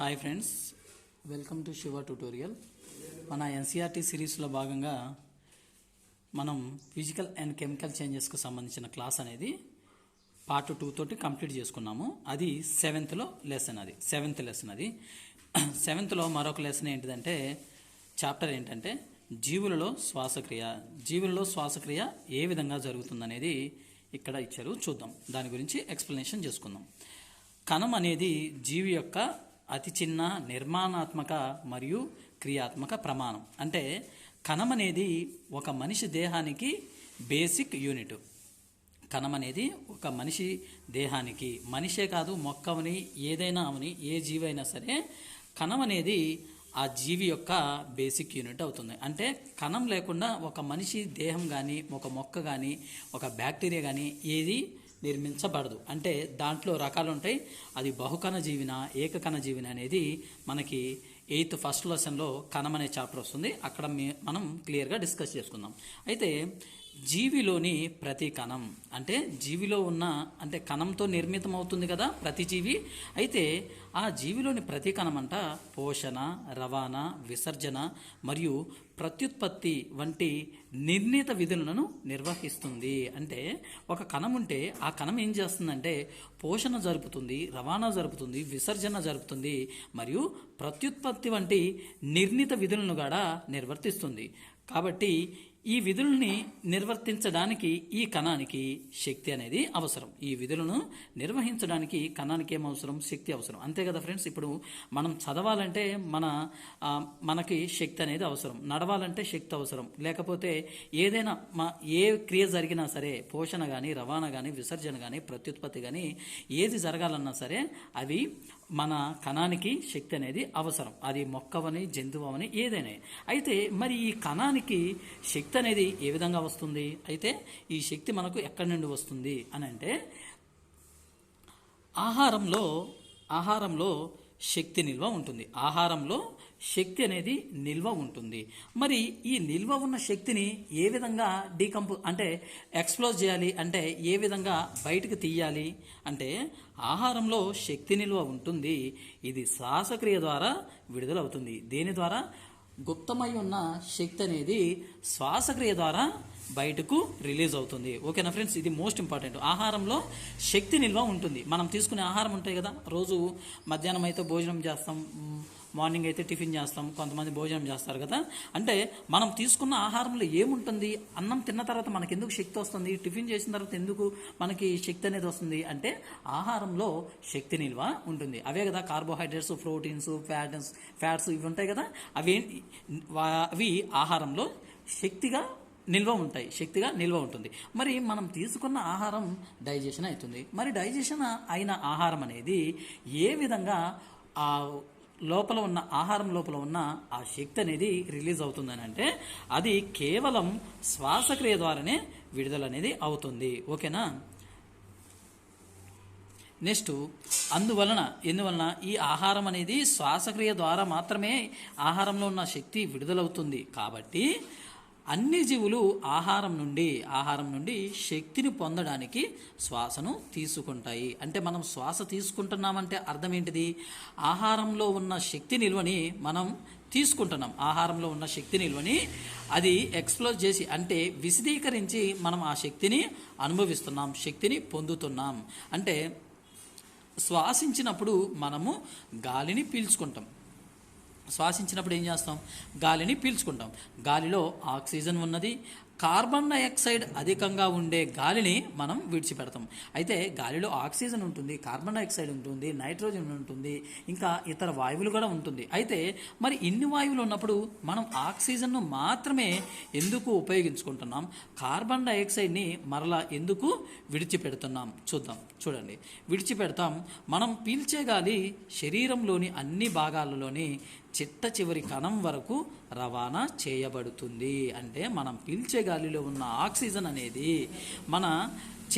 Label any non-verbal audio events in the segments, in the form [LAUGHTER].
Hi friends welcome to Shiva tutorial. మన NCERT సిరీస్లో భాగంగా మనం ఫిజికల్ అండ్ కెమికల్ చేంజెస్కు సంబంధించిన క్లాస్ అనేది పార్ట్ టూ తోటి కంప్లీట్ చేసుకున్నాము. అది సెవెంత్లో లెసన్ అది సెవెంత్ లెసన్ అది. [CLEARS THROAT] సెవెంత్లో మరొక లెసన్ ఏంటిదంటే చాప్టర్ ఏంటంటే జీవులలో శ్వాసక్రియ. జీవులలో శ్వాసక్రియ ఏ విధంగా జరుగుతుందనేది ఇక్కడ ఇచ్చారు. చూద్దాం. దాని గురించి ఎక్స్ప్లెనేషన్ చేసుకుందాం. కణం అనేది జీవి యొక్క అతి చిన్న నిర్మాణాత్మక మరియు క్రియాత్మక ప్రమాణం. అంటే కణం అనేది ఒక మనిషి దేహానికి బేసిక్ యూనిట్. కణం అనేది ఒక మనిషి దేహానికి. మనిషే కాదు మొక్కవని ఏదైనా అవని ఏ జీవి అయినా సరే కణం అనేది ఆ జీవి యొక్క బేసిక్ యూనిట్ అవుతుంది. అంటే కణం లేకుండా ఒక మనిషి దేహం కానీ ఒక మొక్క కానీ ఒక బ్యాక్టీరియా కానీ ఏది నిర్మించబడదు. అంటే దాంట్లో రకాలు ఉంటాయి. అది బహుకణ జీవిన ఏకకణ జీవిన అనేది మనకి ఎయిత్ ఫస్ట్ లెసన్లో కణం అనే చాప్టర్ వస్తుంది. అక్కడ మనం క్లియర్గా డిస్కస్ చేసుకుందాం. అయితే జీవిలోని ప్రతి కణం అంటే జీవిలో ఉన్న అంటే కణంతో నిర్మితం అవుతుంది కదా ప్రతి జీవి. అయితే ఆ జీవిలోని ప్రతి కణం అంట పోషణ రవాణా విసర్జన మరియు ప్రత్యుత్పత్తి వంటి నిర్ణీత విధులను నిర్వహిస్తుంది. అంటే ఒక కణం ఉంటే ఆ కణం ఏం చేస్తుందంటే పోషణ జరుపుతుంది రవాణా జరుపుతుంది విసర్జన జరుపుతుంది మరియు ప్రత్యుత్పత్తి వంటి నిర్ణీత విధులను కూడా నిర్వర్తిస్తుంది. కాబట్టి ఈ విధుల్ని నిర్వర్తించడానికి ఈ కణానికి శక్తి అనేది అవసరం. ఈ విధులను నిర్వహించడానికి కణానికి ఏం అవసరం? శక్తి అవసరం. అంతే కదా ఫ్రెండ్స్? ఇప్పుడు మనం చదవాలంటే మన మనకి శక్తి అనేది అవసరం. నడవాలంటే శక్తి అవసరం. లేకపోతే ఏదైనా మా ఏ క్రియ జరిగినా సరే పోషణ కానీ రవాణా కానీ విసర్జన కానీ ప్రత్యుత్పత్తి కానీ ఏది జరగాలన్నా సరే అవి మన కణానికి శక్తి అనేది అవసరం. అది మొక్కవని జంతువని ఏదైనా. అయితే మరి ఈ కణానికి శక్తి శక్తి అనేది ఏ విధంగా వస్తుంది? అయితే ఈ శక్తి మనకు ఎక్కడి నుండి వస్తుంది అని అంటే ఆహారంలో ఆహారంలో శక్తి నిల్వ ఉంటుంది. ఆహారంలో శక్తి అనేది నిల్వ ఉంటుంది. మరి ఈ నిల్వ ఉన్న శక్తిని ఏ విధంగా డీకంపో అంటే ఎక్స్ప్లోజ్ చేయాలి? అంటే ఏ విధంగా బయటకు తీయాలి? అంటే ఆహారంలో శక్తి నిల్వ ఉంటుంది. ఇది శ్వాసక్రియ ద్వారా విడుదలవుతుంది. దేని ద్వారా? గుప్తమై ఉన్న శక్తి అనేది శ్వాసక్రియ ద్వారా బయటకు రిలీజ్ అవుతుంది. ఓకేనా ఫ్రెండ్స్? ఇది మోస్ట్ ఇంపార్టెంట్. ఆహారంలో శక్తి నిల్వ ఉంటుంది. మనం తీసుకునే ఆహారం ఉంటాయి కదా? రోజు మధ్యాహ్నం అయితే భోజనం చేస్తాం. మార్నింగ్ అయితే టిఫిన్ చేస్తాం కొంతమంది భోజనం చేస్తారు కదా. అంటే మనం తీసుకున్న ఆహారంలో ఏముంటుంది? అన్నం తిన్న తర్వాత మనకి ఎందుకు శక్తి వస్తుంది? టిఫిన్ చేసిన తర్వాత ఎందుకు మనకి శక్తి అనేది వస్తుంది? అంటే ఆహారంలో శక్తి నిల్వ ఉంటుంది. అవే కదా కార్బోహైడ్రేట్స్ ప్రోటీన్స్ ఫ్యాట్స్ ఫ్యాట్స్ ఇవి ఉంటాయి కదా. అవి అవి ఆహారంలో శక్తిగా నిల్వ ఉంటాయి. శక్తిగా నిల్వ ఉంటుంది. మరి మనం తీసుకున్న ఆహారం డైజెషన్ అవుతుంది. మరి డైజెషన్ అయిన ఆహారం అనేది ఏ విధంగా లోపల ఉన్న ఆహారం లోపల ఉన్న ఆ శక్తి అనేది రిలీజ్ అవుతుందని అంటే అది కేవలం శ్వాసక్రియ ద్వారానే విడుదల అనేది అవుతుంది. ఓకేనా? నెక్స్ట్ అందువలన ఎందువలన ఈ ఆహారం అనేది శ్వాసక్రియ ద్వారా మాత్రమే ఆహారంలో ఉన్న శక్తి విడుదలవుతుంది. కాబట్టి అన్ని జీవులు ఆహారం నుండి ఆహారం నుండి శక్తిని పొందడానికి శ్వాసను తీసుకుంటాయి. అంటే మనం శ్వాస తీసుకుంటున్నామంటే అర్థం ఏంటిది? ఆహారంలో ఉన్న శక్తి నిల్వని మనం తీసుకుంటున్నాం. ఆహారంలో ఉన్న శక్తి నిల్వని అది ఎక్స్ప్లోజ్ చేసి అంటే విశదీకరించి మనం ఆ శక్తిని అనుభవిస్తున్నాం శక్తిని పొందుతున్నాం. అంటే శ్వాసించినప్పుడు మనము గాలిని పీల్చుకుంటాం. శ్వాసించినప్పుడు ఏం చేస్తాం? గాలిని పీల్చుకుంటాం. గాలిలో ఆక్సిజన్ ఉన్నది. కార్బన్ డైఆక్సైడ్ అధికంగా ఉండే గాలిని మనం విడిచిపెడతాం. అయితే గాలిలో ఆక్సిజన్ ఉంటుంది కార్బన్ డైఆక్సైడ్ ఉంటుంది నైట్రోజన్ ఉంటుంది ఇంకా ఇతర వాయువులు కూడా ఉంటుంది. అయితే మరి ఇన్ని వాయువులు ఉన్నప్పుడు మనం ఆక్సిజన్ను మాత్రమే ఎందుకు ఉపయోగించుకుంటున్నాం? కార్బన్ డైఆక్సైడ్ని మరలా ఎందుకు విడిచిపెడుతున్నాం? చూద్దాం. చూడండి. విడిచిపెడతాం. మనం పీల్చే గాలి శరీరంలోని అన్ని భాగాలలోని చిట్ట చివరి కణం వరకు రవాణా చేయబడుతుంది. అంటే మనం పీల్చే గాలిలో ఉన్న ఆక్సిజన్ అనేది మన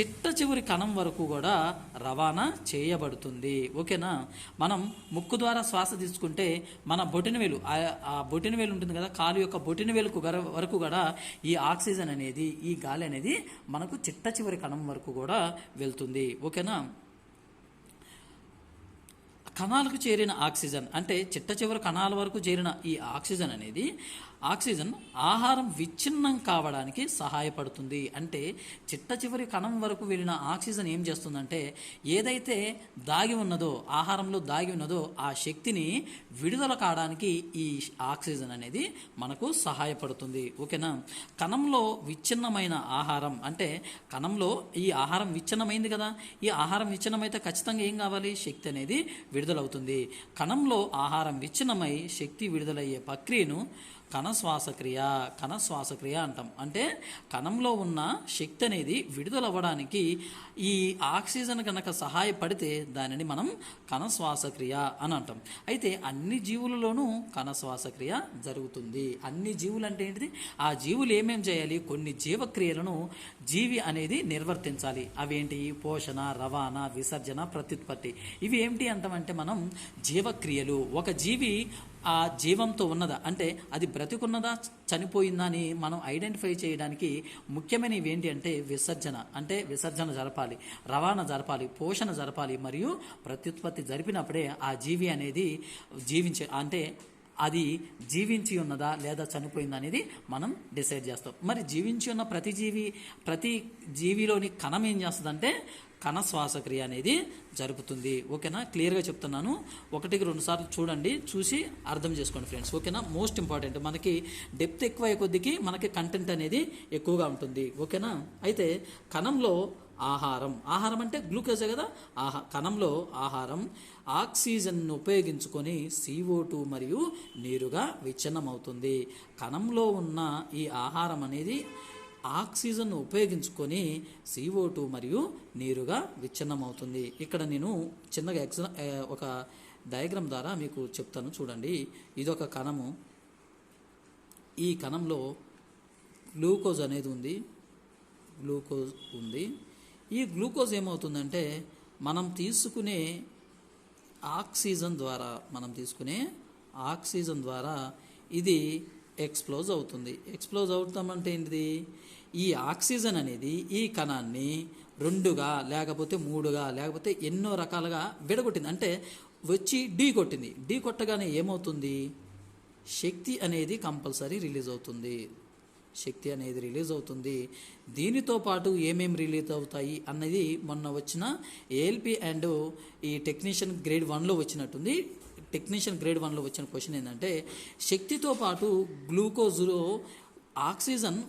చిట్ట చివరి కణం వరకు కూడా రవాణా చేయబడుతుంది. ఓకేనా? మనం ముక్కు ద్వారా శ్వాస తీసుకుంటే మన బొటిన వేలు ఆ- బొటినవేలు బొటిన వేలు ఉంటుంది కదా కాలు యొక్క బొటిన వేలుకు వరకు కూడా ఈ ఆక్సిజన్ అనేది ఈ గాలి అనేది మనకు చిట్ట చివరి కణం వరకు కూడా వెళ్తుంది. ఓకేనా? కణాలకు చేరిన ఆక్సిజన్ అంటే చిట్ట చివరి కణాల వరకు చేరిన ఈ ఆక్సిజన్ అనేది ఆక్సిజన్ ఆహారం విచ్ఛిన్నం కావడానికి సహాయపడుతుంది. అంటే చిట్ట చివరి కణం వరకు వెళ్ళిన ఆక్సిజన్ ఏం చేస్తుందంటే ఏదైతే దాగి ఉన్నదో ఆహారంలో దాగి ఉన్నదో ఆ శక్తిని విడుదల కావడానికి ఈ ఆక్సిజన్ అనేది మనకు సహాయపడుతుంది. ఓకేనా? కణంలో విచ్ఛిన్నమైన ఆహారం అంటే కణంలో ఈ ఆహారం విచ్ఛిన్నమైంది కదా? ఈ ఆహారం విచ్ఛిన్నమైతే ఖచ్చితంగా ఏం కావాలి? శక్తి అనేది విడుదలవుతుంది. కణంలో ఆహారం విచ్ఛిన్నమై శక్తి విడుదలయ్యే ప్రక్రియను కణ శ్వాసక్రియ కణ శ్వాసక్రియ అంటాం. అంటే కణంలో ఉన్న శక్తి అనేది విడుదలవ్వడానికి ఈ ఆక్సిజన్ కనుక సహాయపడితే దానిని మనం కణ శ్వాసక్రియ అని అంటాం. అయితే అన్ని జీవులలోనూ కణ శ్వాసక్రియ జరుగుతుంది. అన్ని జీవులు అంటే ఏంటిది? ఆ జీవులు ఏమేం చేయాలి? కొన్ని జీవక్రియలను జీవి అనేది నిర్వర్తించాలి. అవేంటి? పోషణ రవాణా విసర్జన ప్రత్యుత్పత్తి. ఇవి ఏమిటి అంటామంటే మనం జీవక్రియలు. ఒక జీవి ఆ జీవంతో ఉన్నదా? అంటే అది బ్రతికున్నదా? చనిపోయిందా అని మనం ఐడెంటిఫై చేయడానికి ముఖ్యమైనవి ఏంటి అంటే విసర్జన. అంటే విసర్జన జరపాలి రవాణా జరపాలి పోషణ జరపాలి మరియు ప్రత్యుత్పత్తి జరిపినప్పుడే ఆ జీవి అనేది జీవించే అంటే అది జీవించి ఉన్నదా లేదా చనిపోయిందా అనేది మనం డిసైడ్ చేస్తాం. మరి జీవించి ఉన్న ప్రతి జీవి ప్రతి జీవిలోని కణం ఏం చేస్తుందంటే కణ శ్వాసక్రియ అనేది జరుపుతుంది. ఓకేనా? క్లియర్గా చెప్తున్నాను. ఒకటికి రెండు సార్లు చూడండి చూసి అర్థం చేసుకోండి ఫ్రెండ్స్. ఓకేనా? Most important. మనకి డెప్త్ ఎక్కువ అయ్యే కొద్దికి మనకి కంటెంట్ అనేది ఎక్కువగా ఉంటుంది. ఓకేనా? అయితే కణంలో ఆహారం. ఆహారం అంటే గ్లూకోజే కదా? ఆహా కణంలో ఆహారం ఆక్సిజన్ను ఉపయోగించుకొని CO2 మరియు నీరుగా విచ్ఛిన్నమవుతుంది. కణంలో ఉన్న ఈ ఆహారం అనేది ఆక్సిజన్ను ఉపయోగించుకొని CO2 మరియు నీరుగా విచ్ఛిన్నమవుతుంది. ఇక్కడ నేను చిన్నగా ఎక్స ఒక డయాగ్రామ్ ద్వారా మీకు చెప్తాను చూడండి. ఇదొక కణము. ఈ కణంలో గ్లూకోజ్ అనేది ఉంది. గ్లూకోజ్ ఉంది. ఈ గ్లూకోజ్ ఏమవుతుందంటే మనం తీసుకునే ఆక్సిజన్ ద్వారా మనం తీసుకునే ఆక్సిజన్ ద్వారా ఇది ఎక్స్ప్లోజ్ అవుతుంది. ఎక్స్ప్లోజ్ అవుతామంటే ఏంటిది? ఈ ఆక్సిజన్ అనేది ఈ కణాన్ని రెండుగా లేకపోతే మూడుగా లేకపోతే ఎన్నో రకాలుగా విడగొట్టింది. అంటే వచ్చి ఢీ కొట్టింది. ఢీ కొట్టగానే ఏమవుతుంది? శక్తి అనేది కంపల్సరీ రిలీజ్ అవుతుంది. శక్తి అనేది రిలీజ్ అవుతుంది. దీనితో పాటు ఏమేమి రిలీజ్ అవుతాయి అన్నది మొన్న వచ్చిన ఏఎల్పి అండ్ ఈ టెక్నీషియన్ గ్రేడ్ వన్లో వచ్చినట్టుంది. టెక్నీషియన్ గ్రేడ్ వన్లో వచ్చిన క్వశ్చన్ ఏంటంటే శక్తితో పాటు గ్లూకోజ్లో ఆక్సిజన్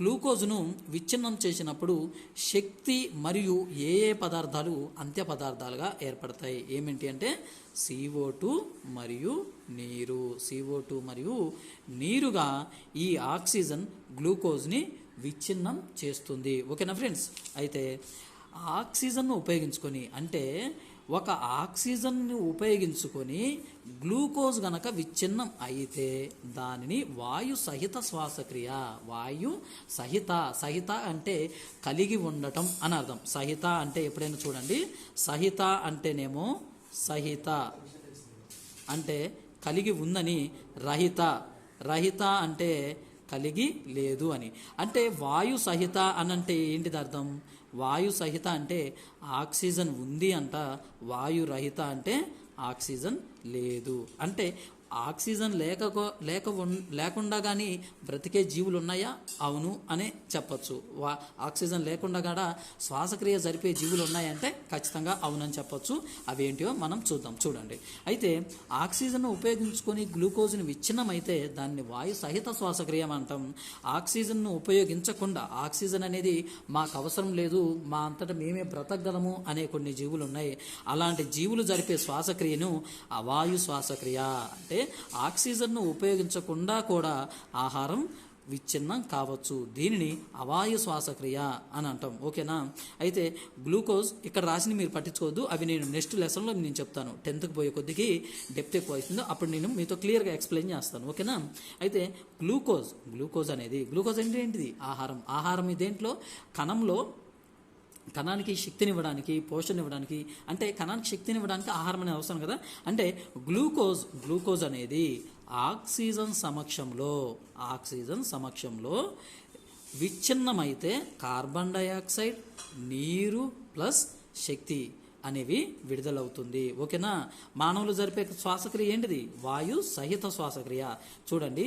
గ్లూకోజ్ను విచ్ఛిన్నం చేసినప్పుడు శక్తి మరియు ఏ ఏ పదార్థాలు అంత్య పదార్థాలుగా ఏర్పడతాయి? ఏమిటి అంటే CO2 మరియు నీరు. CO2 మరియు నీరుగా ఈ ఆక్సిజన్ గ్లూకోజ్ని విచ్ఛిన్నం చేస్తుంది. ఓకేనా ఫ్రెండ్స్? అయితే ఆక్సిజన్ను ఉపయోగించుకొని అంటే ఒక ఆక్సిజన్ను ఉపయోగించుకొని గ్లూకోజ్ గనక విచ్ఛిన్నం అయితే దానిని వాయు సహిత శ్వాసక్రియ వాయు సహిత సహిత అంటే కలిగి ఉండటం అని అర్థం. సహిత అంటే ఎప్పుడైనా చూడండి. సహిత అంటేనేమో సహిత అంటే కలిగి ఉందని రహిత రహిత అంటే కలిగి లేదు అని. అంటే వాయు సహిత అని అంటే ఏంటిది అర్థం? వాయు సహిత అంటే ఆక్సిజన్ ఉంది అంట వాయు రహిత అంటే ఆక్సిజన్ లేదు. అంటే ఆక్సిజన్ లేక లేక లేకుండా కానీ బ్రతికే జీవులు ఉన్నాయా అవును అనే చెప్పచ్చు. వా ఆక్సిజన్ లేకుండా కూడా శ్వాసక్రియ జరిపే జీవులు ఉన్నాయంటే ఖచ్చితంగా అవునని చెప్పచ్చు. అవి ఏంటివో మనం చూద్దాం. చూడండి. అయితే ఆక్సిజన్ ఉపయోగించుకొని గ్లూకోజ్ని విచ్ఛిన్నమైతే దాన్ని వాయు సహిత శ్వాసక్రియ అంటాం. ఆక్సిజన్ను ఉపయోగించకుండా ఆక్సిజన్ అనేది మాకు అవసరం లేదు మా అంతటా మేమే బ్రతకగలము అనే కొన్ని జీవులు ఉన్నాయి అలాంటి జీవులు జరిపే శ్వాసక్రియను అవాయు శ్వాసక్రియ అంటే ఆక్సిజన్ను ఉపయోగించకుండా కూడా ఆహారం విచ్ఛిన్నం కావచ్చు. దీనిని అవాయు శ్వాసక్రియ అని అంటాం. ఓకేనా? అయితే గ్లూకోజ్ ఇక్కడ రాసిన మీరు పట్టించుకోవద్దు. అవి నేను నెక్స్ట్ లెసన్లో నేను చెప్తాను. టెన్త్కి పోయే కొద్దికి డెప్త్ ఎక్కువ అవుతుందో అప్పుడు నేను మీతో క్లియర్గా ఎక్స్ప్లెయిన్ చేస్తాను. ఓకేనా? అయితే గ్లూకోజ్ గ్లూకోజ్ అనేది గ్లూకోజ్ అంటే ఏంటిది? ఆహారం. ఆహారం దేంట్లో కణంలో కణానికి శక్తినివ్వడానికి పోషణ ఇవ్వడానికి అంటే కణానికి శక్తినివ్వడానికి ఆహారం అనేది అవసరం కదా? అంటే గ్లూకోజ్ గ్లూకోజ్ అనేది ఆక్సిజన్ సమక్షంలో ఆక్సిజన్ సమక్షంలో విచ్ఛిన్నమైతే కార్బన్ డయాక్సైడ్ నీరు ప్లస్ శక్తి. అనేవి విడుదలవుతుంది. ఓకేనా? మానవులు జరిపే శ్వాసక్రియ ఏంటిది? వాయు సహిత శ్వాసక్రియ. చూడండి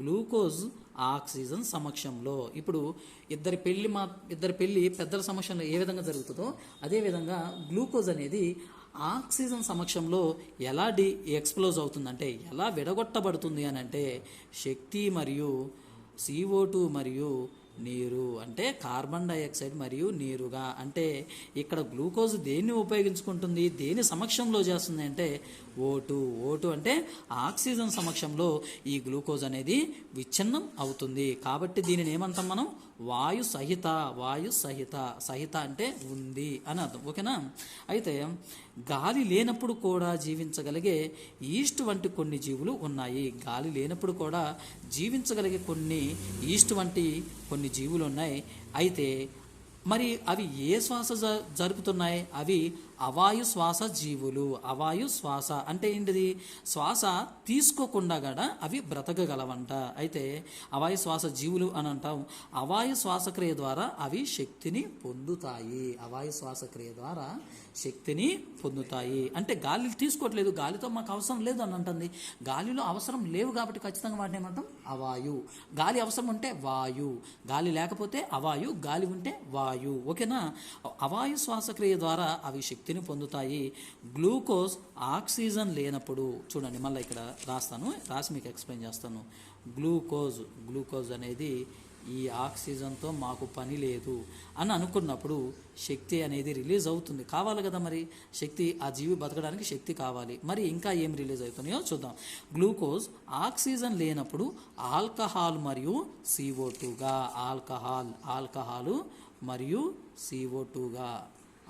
గ్లూకోజ్ ఆక్సిజన్ సమక్షంలో. ఇప్పుడు ఇద్దరి పెళ్ళి మా ఇద్దరి పెళ్ళి పెద్దల సమక్షంలో ఏ విధంగా జరుగుతుందో అదే విధంగా గ్లూకోజ్ అనేది ఆక్సిజన్ సమక్షంలో ఎలా డి ఎక్స్ప్లోజ్ అవుతుందంటే ఎలా విడగొట్టబడుతుంది అని అంటే శక్తి మరియు CO2 మరియు నీరు అంటే కార్బన్ డైఆక్సైడ్ మరియు నీరుగా. అంటే ఇక్కడ గ్లూకోజ్ దేన్ని ఉపయోగించుకుంటుంది? దేని సమక్షంలో చేస్తుంది అంటే ఓటు. ఓటు అంటే ఆక్సిజన్ సమక్షంలో ఈ గ్లూకోజ్ అనేది విచ్ఛిన్నం అవుతుంది. కాబట్టి దీనిని ఏమంటాం మనం? వాయు సహిత వాయు సహిత. సహిత అంటే ఉంది అని అర్థం. ఓకేనా? అయితే గాలి లేనప్పుడు కూడా జీవించగలిగే ఈస్ట్ వంటి కొన్ని జీవులు ఉన్నాయి. గాలి లేనప్పుడు కూడా జీవించగలిగే కొన్ని ఈస్ట్ వంటి కొన్ని జీవులు ఉన్నాయి. అయితే మరి అవి ఏ శ్వాస జ- జరుపుతున్నాయి? అవి అవాయు శ్వాస జీవులు అవాయు శ్వాస అంటే ఏంటిది? శ్వాస తీసుకోకుండా కూడా అవి బ్రతకగలవంట. అయితే అవాయు శ్వాస జీవులు అని అంటాం. అవాయు శ్వాసక్రియ ద్వారా అవి శక్తిని పొందుతాయి. అవాయు శ్వాసక్రియ ద్వారా శక్తిని పొందుతాయి. అంటే గాలి తీసుకోవట్లేదు. గాలితో మాకు అవసరం లేదు అని అంటుంది. గాలిలో అవసరం లేవు కాబట్టి ఖచ్చితంగా వాటిని ఏమంటాం? అవాయు. గాలి అవసరం ఉంటే వాయు. గాలి లేకపోతే అవాయు. గాలి ఉంటే వాయు. ఓకేనా? అవాయు శ్వాసక్రియ ద్వారా అవి శక్తి శక్తిని పొందుతాయి. గ్లూకోజ్ ఆక్సిజన్ లేనప్పుడు చూడండి మళ్ళీ ఇక్కడ రాస్తాను రాసి మీకు ఎక్స్ప్లెయిన్ చేస్తాను. గ్లూకోజ్ గ్లూకోజ్ అనేది ఈ ఆక్సిజన్తో మాకు పని లేదు అని అనుకున్నప్పుడు శక్తి అనేది రిలీజ్ అవుతుంది. కావాలి కదా మరి? శక్తి ఆ జీవి బతకడానికి శక్తి కావాలి. మరి ఇంకా ఏం రిలీజ్ అవుతున్నాయో చూద్దాం. గ్లూకోజ్ ఆక్సిజన్ లేనప్పుడు ఆల్కహాల్ మరియు సిఓ టూగా ఆల్కహాల్ ఆల్కహాలు మరియు సిఓ టూగా.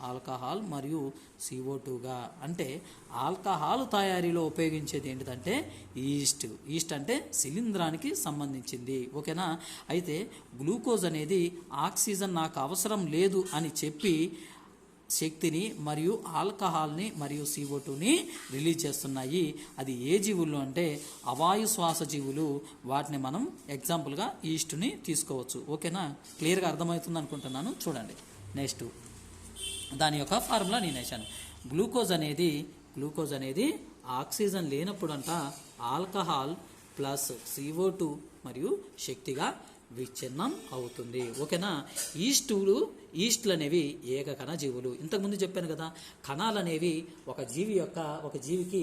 ఆల్కహాల్ మరియు సిఓ టూగా అంటే ఆల్కహాల్ తయారీలో ఉపయోగించేది ఏంటిదంటే ఈస్ట్. ఈస్ట్ అంటే శిలీంధ్రానికి సంబంధించింది. ఓకేనా? అయితే గ్లూకోజ్ అనేది ఆక్సిజన్ నాకు అవసరం లేదు అని చెప్పి శక్తిని మరియు ఆల్కహాల్ని మరియు సిఓ టూని రిలీజ్ చేస్తున్నాయి. అది ఏ జీవులు అంటే అవాయు శ్వాస జీవులు. వాటిని మనం ఎగ్జాంపుల్గా ఈస్ట్ని తీసుకోవచ్చు. ఓకేనా? క్లియర్గా అర్థమవుతుంది అనుకుంటున్నాను చూడండి. నెక్స్ట్. దాని యొక్క ఫార్ములా నేను వేశాను గ్లూకోజ్ అనేది గ్లూకోజ్ అనేది ఆక్సిజన్ లేనప్పుడంట ఆల్కహాల్ ప్లస్ సిఓ టూ మరియు శక్తిగా విచ్ఛిన్నం అవుతుంది. ఓకేనా? ఈస్టులు ఈస్ట్లు అనేవి ఏకకణ జీవులు ఇంతకుముందు చెప్పాను కదా కణాలు అనేవి ఒక జీవి యొక్క ఒక జీవికి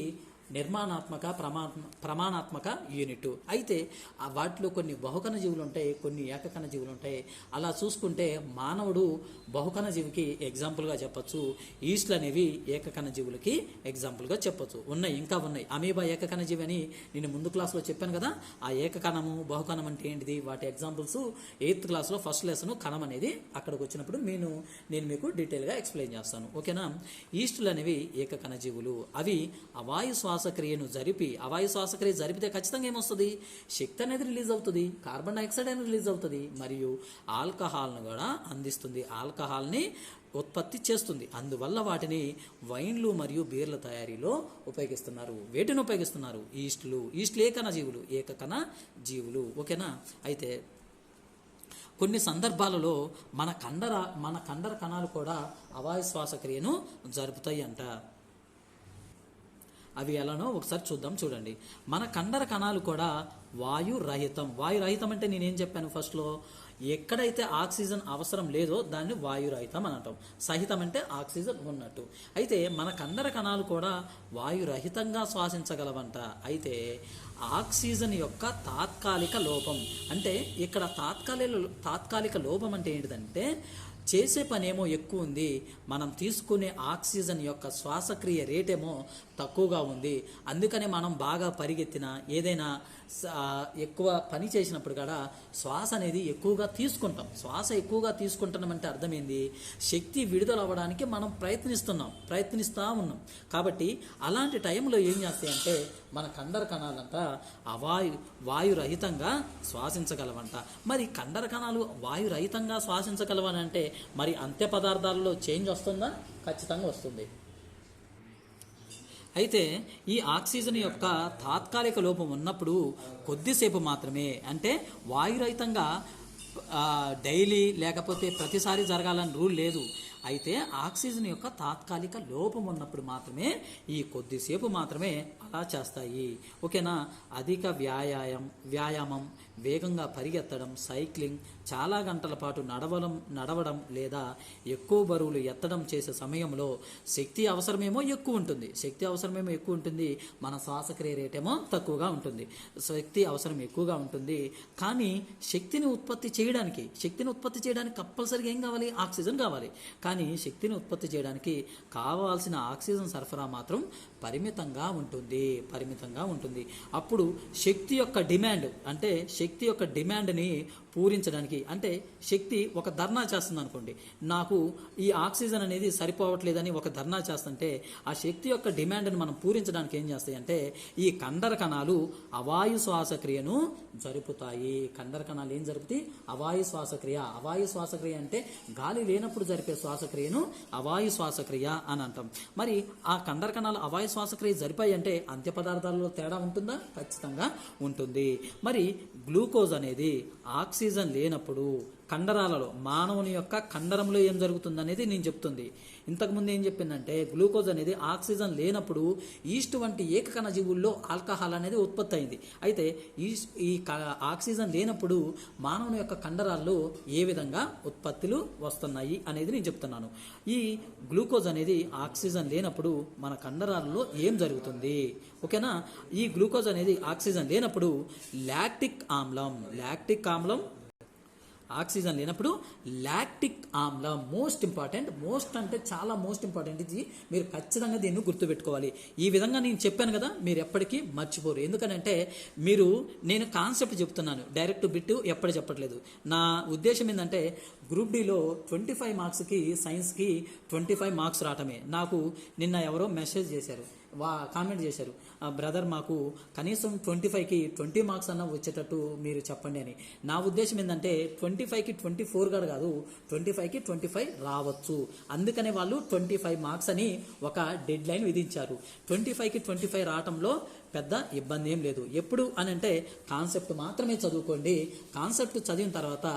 నిర్మాణాత్మక ప్రమా ప్రమాణాత్మక యూనిట్ అయితే వాటిలో కొన్ని బహుకణ జీవులు ఉంటాయి కొన్ని ఏకకణ జీవులు ఉంటాయి అలా చూసుకుంటే మానవుడు బహుకణ జీవికి ఎగ్జాంపుల్గా చెప్పొచ్చు. ఈస్ట్లు అనేవి ఏకకణ జీవులకి ఎగ్జాంపుల్గా చెప్పొచ్చు. ఉన్నాయి ఇంకా ఉన్నాయి. అమీబా ఏకకణ జీవి అని నేను ముందు క్లాస్లో చెప్పాను కదా. ఆ ఏకకణము బహుకణం అంటే ఏంటిది? వాటి ఎగ్జాంపుల్స్ ఎయిత్ క్లాస్లో ఫస్ట్ లెసన్ కణం అనేది అక్కడికి వచ్చినప్పుడు నేను నేను మీకు డీటెయిల్గా ఎక్స్ప్లెయిన్ చేస్తాను. ఓకేనా? ఈస్టులు అనేవి ఏకకణ జీవులు. అవి అవాయు శ్వాసక్రియను జరిపి అవాయు శ్వాసక్రియ జరిపితే ఖచ్చితంగా ఏమొస్తుంది? శక్తి అనేది రిలీజ్ అవుతుంది కార్బన్ డైఆక్సైడ్ అనేది రిలీజ్ అవుతుంది మరియు ఆల్కహాల్ను కూడా అందిస్తుంది. ఆల్కహాల్ని ఉత్పత్తి చేస్తుంది. అందువల్ల వాటిని వైన్లు మరియు బీర్ల తయారీలో ఉపయోగిస్తున్నారు. వేటిని ఉపయోగిస్తున్నారు? ఈస్టులు. ఈస్టులు ఏకణ జీవులు ఏకకణ జీవులు ఓకేనా? అయితే కొన్ని సందర్భాలలో మన కండర మన కండర కణాలు కూడా అవాయు శ్వాసక్రియను జరుపుతాయి అంట అవి ఎలానో ఒకసారి చూద్దాం చూడండి. మన కండర కణాలు కూడా వాయు రహితం. వాయు రహితం అంటే నేనేం చెప్పాను ఫస్ట్లో ఎక్కడైతే ఆక్సిజన్ అవసరం లేదో దాన్ని వాయురహితం అని అంటాం. సహితం అంటే ఆక్సిజన్ ఉన్నట్టు. అయితే మన కండర కణాలు కూడా వాయురహితంగా శ్వాసించగలవంట. అయితే ఆక్సిజన్ యొక్క తాత్కాలిక లోపం అంటే ఇక్కడ తాత్కాలిక తాత్కాలిక లోపం అంటే ఏంటిదంటే చేసే పనేమో ఎక్కువ ఉంది. మనం తీసుకునే ఆక్సిజన్ యొక్క శ్వాసక్రియ రేటేమో తక్కువగా ఉంది. అందుకనే మనం బాగా పరిగెత్తిన ఏదైనా ఎక్కువ పని చేసినప్పుడు కూడా శ్వాస అనేది ఎక్కువగా తీసుకుంటాం. శ్వాస ఎక్కువగా తీసుకుంటున్నాం అంటే అర్థమైంది? శక్తి విడుదల అవ్వడానికి మనం ప్రయత్నిస్తున్నాం. ప్రయత్నిస్తూ ఉన్నాం. కాబట్టి అలాంటి టైంలో ఏం చేస్తాయంటే మన కండర కణాలంతా అవాయు వాయురహితంగా శ్వాసించగలవంట. మరి కండర కణాలు వాయురహితంగా శ్వాసించగలవనంటే మరి అంత్య పదార్థాలలో చేంజ్ వస్తుందా? ఖచ్చితంగా వస్తుంది. అయితే ఈ ఆక్సిజన్ యొక్క తాత్కాలిక లోపం ఉన్నప్పుడు కొద్దిసేపు మాత్రమే అంటే వాయురహితంగా డైలీ లేకపోతే ప్రతిసారి జరగాలని రూల్ లేదు. అయితే ఆక్సిజన్ యొక్క తాత్కాలిక లోపం ఉన్నప్పుడు మాత్రమే ఈ కొద్దిసేపు మాత్రమే అలా చేస్తాయి. ఓకేనా? అధిక వ్యాయామం వ్యాయామం వేగంగా పరిగెత్తడం సైక్లింగ్ చాలా గంటల పాటు నడవడం నడవడం లేదా ఎక్కువ బరువులు ఎత్తడం చేసే సమయంలో శక్తి అవసరమేమో ఎక్కువ ఉంటుంది. శక్తి అవసరమేమో ఎక్కువ ఉంటుంది. మన శ్వాసక్రియ రేట్ ఏమో తక్కువగా ఉంటుంది. శక్తి అవసరం ఎక్కువగా ఉంటుంది. కానీ శక్తిని ఉత్పత్తి చేయడానికి శక్తిని ఉత్పత్తి చేయడానికి కంపల్సరిగా ఏం కావాలి? ఆక్సిజన్ కావాలి. కానీ శక్తిని ఉత్పత్తి చేయడానికి కావాల్సిన ఆక్సిజన్ సరఫరా మాత్రం పరిమితంగా ఉంటుంది పరిమితంగా ఉంటుంది. అప్పుడు శక్తి యొక్క డిమాండ్ అంటే శక్తి యొక్క డిమాండ్ని పూరించడానికి. అంటే శక్తి ఒక ధర్నా చేస్తుంది అనుకోండి నాకు ఈ ఆక్సిజన్ అనేది సరిపోవట్లేదని ఒక ధర్నా చేస్తుంటే ఆ శక్తి యొక్క డిమాండ్ని మనం పూరించడానికి ఏం చేస్తాయంటే ఈ కండర కణాలు అవాయు శ్వాసక్రియను జరుపుతాయి. కండర కణాలు ఏం జరుపుతాయి? అవాయు శ్వాసక్రియ. అవాయు శ్వాసక్రియ అంటే గాలి లేనప్పుడు జరిపే శ్వాసక్రియను అవాయు శ్వాసక్రియ అని అంటాం. మరి ఆ కండర కణాలు అవాయు శ్వాసక్రియ జరిపాయి అంటే అంత్య పదార్థాలలో తేడా ఉంటుందా? ఖచ్చితంగా ఉంటుంది. మరి గ్లూకోజ్ అనేది ఆక్సిజన్ లేనప్పుడు కండరాలలో మానవుని యొక్క కండరంలో ఏం జరుగుతుంది అనేది నేను చెప్తుంది. ఇంతకుముందు ఏం చెప్పిందంటే గ్లూకోజ్ అనేది ఆక్సిజన్ లేనప్పుడు ఈస్ట్ వంటి ఏకకణ జీవుల్లో ఆల్కహాల్ అనేది ఉత్పత్తి అయింది. అయితే ఈ ఈ క- ఆక్సిజన్ లేనప్పుడు మానవుని యొక్క కండరాల్లో ఏ విధంగా ఉత్పత్తులు వస్తున్నాయి అనేది నేను చెప్తున్నాను. ఈ గ్లూకోజ్ అనేది ఆక్సిజన్ లేనప్పుడు మన కండరాలలో ఏం జరుగుతుంది? ఓకేనా? ఈ గ్లూకోజ్ అనేది ఆక్సిజన్ లేనప్పుడు లాక్టిక్ ఆమ్లం లాక్టిక్ ఆమ్లం ఆక్సిజన్ లేనప్పుడు లాక్టిక్ ఆమ్లం మోస్ట్ ఇంపార్టెంట్ మోస్ట్ అంటే చాలా మోస్ట్ ఇంపార్టెంట్. ఇది మీరు ఖచ్చితంగా దీన్ని గుర్తుపెట్టుకోవాలి. ఈ విధంగా నేను చెప్పాను కదా మీరు ఎప్పటికీ మర్చిపోరు. ఎందుకంటే మీరు నేను కాన్సెప్ట్ చెప్తున్నాను డైరెక్ట్ బిట్ ఎప్పుడు చెప్పట్లేదు. నా ఉద్దేశం ఏంటంటే గ్రూప్ డిలో ట్వంటీ ఫైవ్ మార్క్స్కి సైన్స్కి ట్వంటీ ఫైవ్ మార్క్స్ రావటమే. నాకు నిన్న ఎవరో మెసేజ్ చేశారు. వా కామెంట్ చేశారు. బ్రదర్ మాకు కనీసం ట్వంటీ ఫైవ్కి ట్వంటీ మార్క్స్ అన్న వచ్చేటట్టు మీరు చెప్పండి అని. నా ఉద్దేశం ఏంటంటే ట్వంటీ ఫైవ్కి ట్వంటీ ఫోర్ గారు కాదు ట్వంటీ ఫైవ్కి ట్వంటీ ఫైవ్ రావచ్చు. అందుకనే వాళ్ళు ట్వంటీ ఫైవ్ మార్క్స్ అని ఒక డెడ్ లైన్ విధించారు. ట్వంటీ ఫైవ్కి ట్వంటీ ఫైవ్ రావటంలో పెద్ద ఇబ్బంది ఏం లేదు. ఎప్పుడు అని అంటే కాన్సెప్ట్ మాత్రమే చదువుకోండి. కాన్సెప్ట్ చదివిన తర్వాత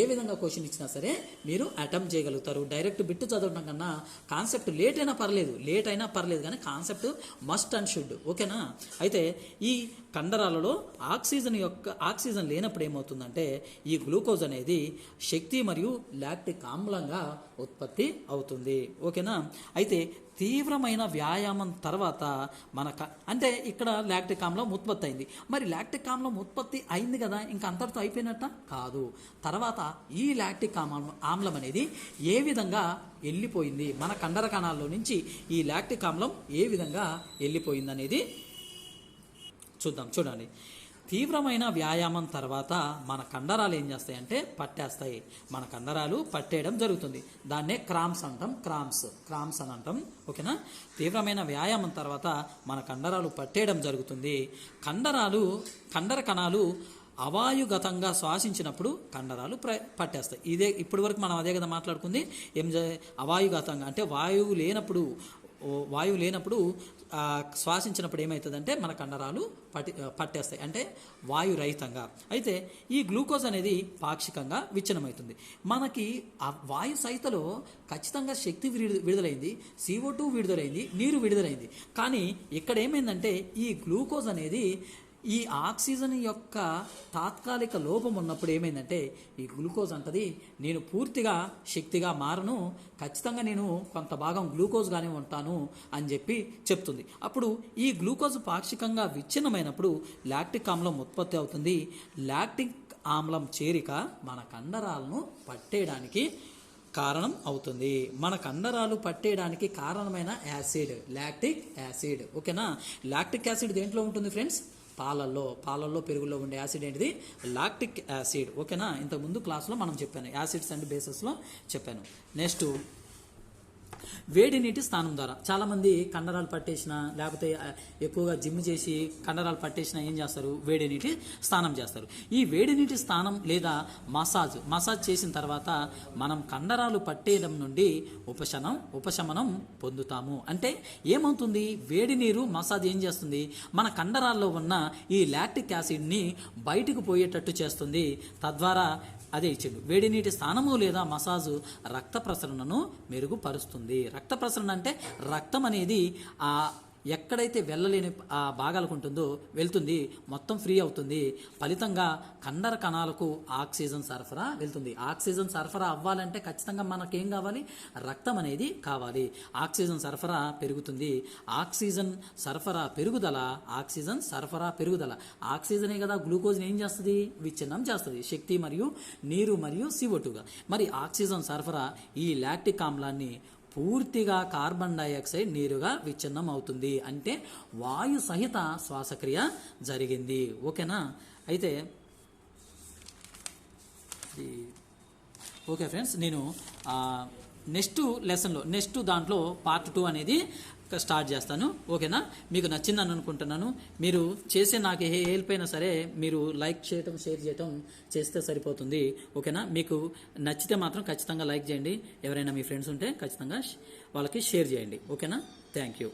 ఏ విధంగా క్వశ్చన్ ఇచ్చినా సరే మీరు అటెంప్ట్ చేయగలుగుతారు. డైరెక్ట్ బిట్టు చదవడం కన్నా కాన్సెప్ట్ లేట్ అయినా పర్లేదు. లేట్ అయినా పర్లేదు కానీ కాన్సెప్ట్ మస్ట్ అండ్ షుడ్ ఓకేనా? అయితే ఈ కండరాలలో ఆక్సిజన్ యొక్క ఆక్సిజన్ లేనప్పుడు ఏమవుతుందంటే ఈ గ్లూకోజ్ అనేది శక్తి మరియు లాక్టిక్ ఆమ్లంగా ఉత్పత్తి అవుతుంది. ఓకేనా? అయితే తీవ్రమైన వ్యాయామం తర్వాత మన అంటే ఇక్కడ లాక్టిక్ ఆమ్లం ఉత్పత్తి అయింది. మరి లాక్టిక్ ఆమ్లం ఉత్పత్తి అయింది కదా ఇంకా అంతటితో అయిపోయినట్ట? కాదు. తర్వాత ఈ లాక్టిక్ ఆమ్లం ఆమ్లం అనేది ఏ విధంగా వెళ్ళిపోయింది మన కండర కణాల్లో నుంచి ఈ లాక్టిక్ ఆమ్లం ఏ విధంగా వెళ్ళిపోయింది అనేది చూద్దాం. చూడండి. తీవ్రమైన వ్యాయామం తర్వాత మన కండరాలు ఏం చేస్తాయంటే పట్టేస్తాయి. మన కండరాలు పట్టేయడం జరుగుతుంది. దాన్నే క్రామ్స్ అంటాం. క్రామ్స్. క్రామ్స్ అని అంటాం. ఓకేనా? తీవ్రమైన వ్యాయామం తర్వాత మన కండరాలు పట్టేయడం జరుగుతుంది. కండరాలు కండర కణాలు అవాయుగతంగా శ్వాసించినప్పుడు కండరాలు ప్ర పట్టేస్తాయి. ఇదే ఇప్పటి వరకు మనం అదే కదా మాట్లాడుకుంది. ఏం అవాయుగతంగా అంటే వాయువు లేనప్పుడు వాయువు లేనప్పుడు శ్వాసించినప్పుడు ఏమవుతుందంటే మన కండరాలు పట్టి పట్టేస్తాయి. అంటే వాయు రహితంగా అయితే ఈ గ్లూకోజ్ అనేది పాక్షికంగా విచ్ఛిన్నమవుతుంది. మనకి ఆ వాయు సహితలో ఖచ్చితంగా శక్తి విడుదల విడుదలైంది సిఓ టూ విడుదలైంది నీరు విడుదలైంది. కానీ ఇక్కడ ఏమైందంటే ఈ గ్లూకోజ్ అనేది ఈ ఆక్సిజన్ యొక్క తాత్కాలిక లోపం ఉన్నప్పుడు ఏమైందంటే ఈ గ్లూకోజ్ అంటది నేను పూర్తిగా శక్తిగా మారను ఖచ్చితంగా నేను కొంత భాగం గ్లూకోజ్గానే ఉంటాను అని చెప్పి చెప్తుంది. అప్పుడు ఈ గ్లూకోజ్ పాక్షికంగా విచ్ఛిన్నమైనప్పుడు లాక్టిక్ ఆమ్లం ఉత్పత్తి అవుతుంది. లాక్టిక్ ఆమ్లం చేరిక మన కండరాలను పట్టేయడానికి కారణం అవుతుంది. మన కండరాలు పట్టేయడానికి కారణమైన యాసిడ్ లాక్టిక్ యాసిడ్. ఓకేనా? లాక్టిక్ యాసిడ్ దేంట్లో ఉంటుంది ఫ్రెండ్స్? పాలల్లో పాలల్లో పెరుగులో ఉండే యాసిడ్ ఏంటిది? Lactic acid. ఓకేనా? ఇంతకుముందు క్లాస్లో మనం చెప్పాను. యాసిడ్స్ అండ్ బేసెస్లో చెప్పాను. నెక్స్ట్ వేడి నీటి స్నానం ద్వారా. చాలామంది కండరాలు పట్టేసిన లేకపోతే ఎక్కువగా జిమ్ చేసి కండరాలు పట్టేసిన ఏం చేస్తారు? వేడి నీటి స్నానం చేస్తారు. ఈ వేడి నీటి స్నానం లేదా మసాజ్ మసాజ్ చేసిన తర్వాత మనం కండరాలు పట్టేయడం నుండి ఉపశమనం ఉపశమనం పొందుతాము. అంటే ఏమవుతుంది? వేడి నీరు మసాజ్ ఏం చేస్తుంది? మన కండరాల్లో ఉన్న ఈ లాక్టిక్ యాసిడ్ని బయటకు పోయేటట్టు చేస్తుంది. తద్వారా అదే ఇచ్చిండు వేడి నీటి స్నానము లేదా మసాజు రక్త ప్రసరణను మెరుగుపరుస్తుంది. రక్త ప్రసరణ అంటే రక్తం అనేది ఆ ఎక్కడైతే వెళ్ళలేని ఆ భాగాలకు ఉంటుందో వెళ్తుంది మొత్తం ఫ్రీ అవుతుంది. ఫలితంగా కండర కణాలకు ఆక్సిజన్ సరఫరా వెళ్తుంది. ఆక్సిజన్ సరఫరా అవ్వాలంటే ఖచ్చితంగా మనకేం కావాలి? రక్తం అనేది కావాలి. ఆక్సిజన్ సరఫరా పెరుగుతుంది. ఆక్సిజన్ సరఫరా పెరుగుదల ఆక్సిజన్ సరఫరా పెరుగుదల. ఆక్సిజనే కదా గ్లూకోజ్ని ఏం చేస్తుంది? విచ్ఛిన్నం చేస్తుంది. శక్తి మరియు నీరు మరియు సివోటుగా మరి ఆక్సిజన్ సరఫరా ఈ లాక్టిక్ ఆమ్లాన్ని పూర్తిగా కార్బన్ డైఆక్సైడ్ నీరుగా విచ్ఛిన్నం అవుతుంది అంటే వాయు సహిత శ్వాసక్రియ జరిగింది. ఓకేనా? అయితే ఓకే ఫ్రెండ్స్ నేను నెక్స్ట్ లెసన్లో నెక్స్ట్ దాంట్లో పార్ట్ టూ అనేది స్టార్ట్ చేస్తాను. ఓకేనా? మీకు నచ్చిందని అనుకుంటున్నాను. మీరు చేసే నాకు ఏ హెల్ప్ అయినా సరే మీరు లైక్ చేయటం షేర్ చేయటం చేస్తే సరిపోతుంది. ఓకేనా? మీకు నచ్చితే మాత్రం ఖచ్చితంగా లైక్ చేయండి. ఎవరైనా మీ ఫ్రెండ్స్ ఉంటే ఖచ్చితంగా వాళ్ళకి షేర్ చేయండి. ఓకేనా? Thank you.